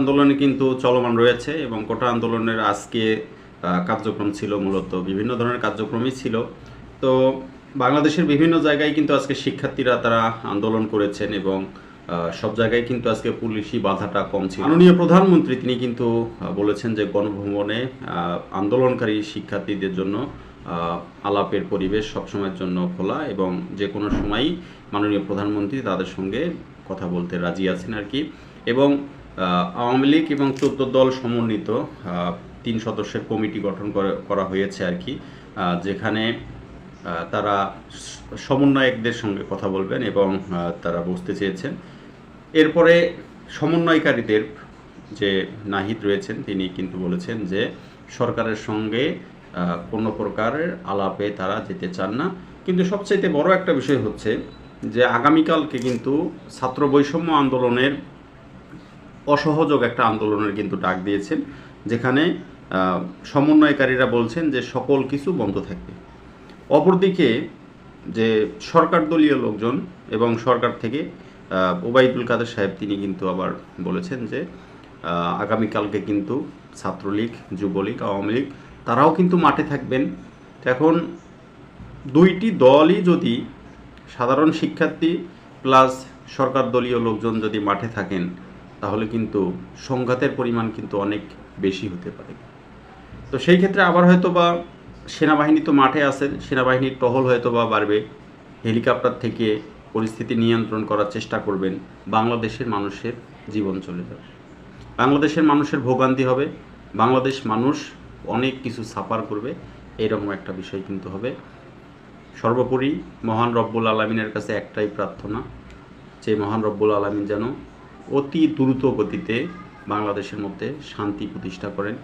আন্দোলনে কিন্তু চলমান রয়েছে এবং কোটা আন্দোলনের আজকে কার্যক্রম ছিল মূলত বিভিন্ন ধরনের কার্যক্রমই ছিল। তো বাংলাদেশের বিভিন্ন জায়গায় কিন্তু আজকে শিক্ষার্থীরা তারা আন্দোলন করেছেন এবং সব জায়গায় কিন্তু আজকে পুলিশি বাধাটা কম ছিল। মাননীয় প্রধানমন্ত্রী তিনি কিন্তু বলেছেন যে গণভবনে আন্দোলনকারী শিক্ষার্থীদের জন্য আলাপের পরিবেশ সবসময়ের জন্য খোলা এবং যে কোনো সময়ই মাননীয় প্রধানমন্ত্রী তাদের সঙ্গে কথা বলতে রাজি আছেন আর কি। এবং আওয়ামী লীগ এবং চোদ্দ দল সমন্বিত তিন সদস্যের কমিটি গঠন করা হয়েছে আর কি যেখানে তারা সমন্বয়কদের সঙ্গে কথা বলবেন এবং তারা বসতে চেয়েছেন। এরপরে সমন্বয়কারীদের যে নাহিদ রয়েছেন, তিনি কিন্তু বলেছেন যে সরকারের সঙ্গে কোনো প্রকারের আলাপে তারা যেতে চান না। কিন্তু সবচাইতে বড় একটা বিষয় হচ্ছে যে আগামীকালকে কিন্তু ছাত্র বৈষম্য আন্দোলনের অসহযোগ একটা আন্দোলনের কিন্তু ডাক দিয়েছেন, যেখানে সমন্বয়কারীরা বলছেন যে সকল কিছু বন্ধ থাকবে। অপরদিকে যে সরকার দলীয় লোকজন এবং সরকার থেকে ওবায়দুল কাদের সাহেব, তিনি কিন্তু আবার বলেছেন যে আগামীকালকে কিন্তু ছাত্রলীগ, যুবলীগ, আওয়ামী লীগ, তারাও কিন্তু মাঠে থাকবেন। এখন দুইটি দলই যদি সাধারণ শিক্ষার্থী প্লাস সরকার দলীয় লোকজন যদি মাঠে থাকেন তাহলে কিন্তু সংঘাতের পরিমাণ কিন্তু অনেক বেশি হতে পারে। তো সেই ক্ষেত্রে আবার হয়তো বা সেনাবাহিনী তো মাঠে আছেন, সেনাবাহিনীর টহল হয়তো বা বাড়বে। হেলিকপ্টার থেকে পরিস্থিতি নিয়ন্ত্রণ করার চেষ্টা করবেন। বাংলাদেশের মানুষের জীবন চলে যাবে। বাংলাদেশের মানুষের ভোগান্তি হবে। বাংলাদেশ মানুষ অনেক কিছু সাফার করবে। এরকম একটা বিষয় কিন্তু হবে। সর্বোপরি মহান রব্বুল আলমিনের কাছে একটাই প্রার্থনা, যে মহান রব্বুল আলমিন যেন অতি দ্রুত গতিতে বাংলাদেশের মধ্যে শান্তি প্রতিষ্ঠা করেন।